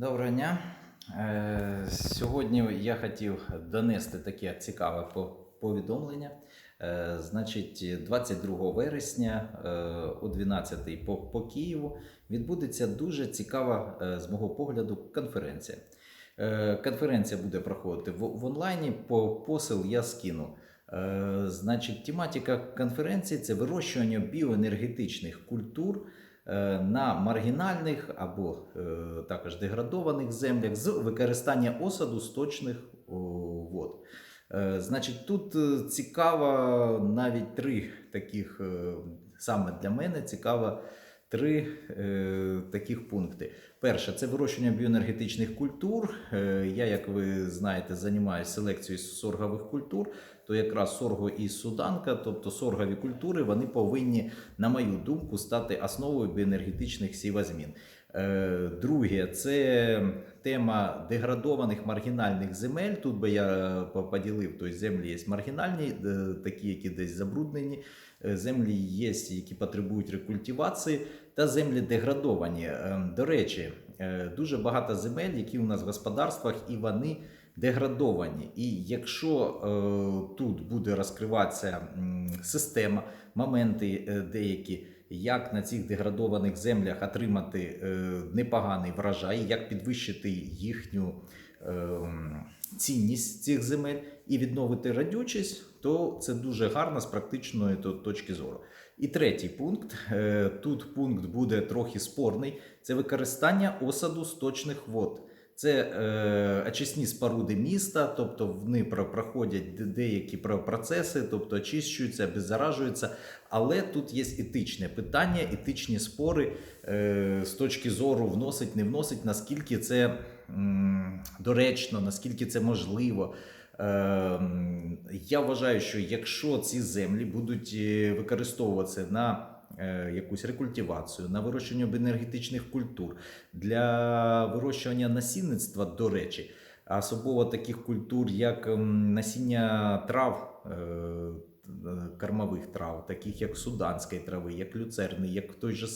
Доброго дня. Е, Сьогодні я хотів донести таке цікаве повідомлення. Е, Значить, 22 вересня е, о 12 по, по Києву відбудеться дуже цікава, з мого погляду, конференція. Конференція буде проходити в, в онлайні. По посил я скину. Значить, тематика конференції це вирощування біоенергетичних культур на маргінальних або е, також деградованих землях з використання осаду сточних вод. Е, Значить, тут е, цікаво навіть три таких, е, саме для мене цікаво три е, таких пункти. Перше, це вирощування біоенергетичних культур. Е, Я, як ви знаєте, займаюся селекцією соргових культур, то якраз сорго і суданка, тобто соргові культури, вони повинні, на мою думку, стати основою біоенергетичних сівозмін. Е, Друге, це тема деградованих маргінальних земель. Тут би я поділив, тобто землі є маргінальні, е, такі, які десь забруднені. Е, Землі є, які потребують рекультивації, та землі деградовані. Е, До речі, е, дуже багато земель, які у нас в господарствах, і вони деградовані. І якщо е, тут буде розкриватися система, моменти деякі, як на цих деградованих землях отримати непоганий врожай, як підвищити їхню цінність цих земель і відновити радючість, то це дуже гарно з практичної точки зору. І третій пункт. е, Тут пункт буде трохи спорний: це використання осаду сточних вод. Це е, очисні споруди міста, тобто вони проходять деякі процеси, тобто очищуються, обеззаражуються. Але тут є етичне питання, етичні спори е, з точки зору вносить, не вносить, наскільки це м, доречно, наскільки це можливо. Ем, Я вважаю, що якщо ці землі будуть е, використовуватися на е, якусь рекультивацію, на вирощування енергетичних культур, для вирощування насінництва, до речі, особливо таких культур, як ем, насіння трав. Кормових трав, таких як суданської трави, як люцерни, як той же,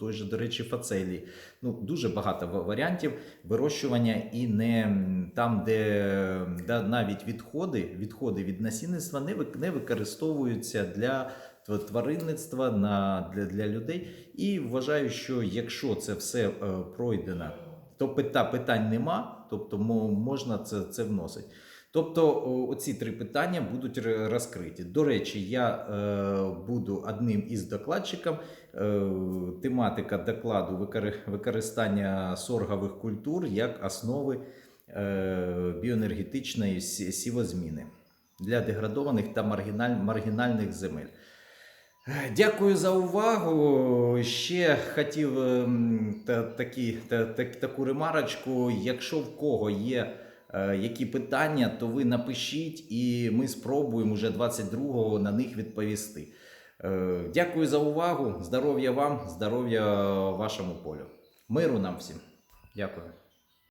той же, до речі, фацелії. Ну, дуже багато варіантів вирощування і не там, де да, навіть відходи, відходи від насінництва не, не використовуються для тваринництва на, для, для людей. І вважаю, що якщо це все е, пройдено, то пита, питань нема, тобто можна це, це вносити. Тобто оці три питання будуть розкриті. До речі, я е, буду одним із докладчиків. Е, тематика докладу використання соргових культур як основи е, біоенергетичної сівозміни для деградованих та маргіналь, маргінальних земель. Е, Дякую за увагу. Ще хотів ем, та, такі, та, так- таку ремарочку. Якщо в кого є які питання, то ви напишіть, і ми спробуємо вже 22-го на них відповісти. Е, Дякую за увагу. Здоров'я вам, здоров'я вашому полю. Миру нам всім. Дякую.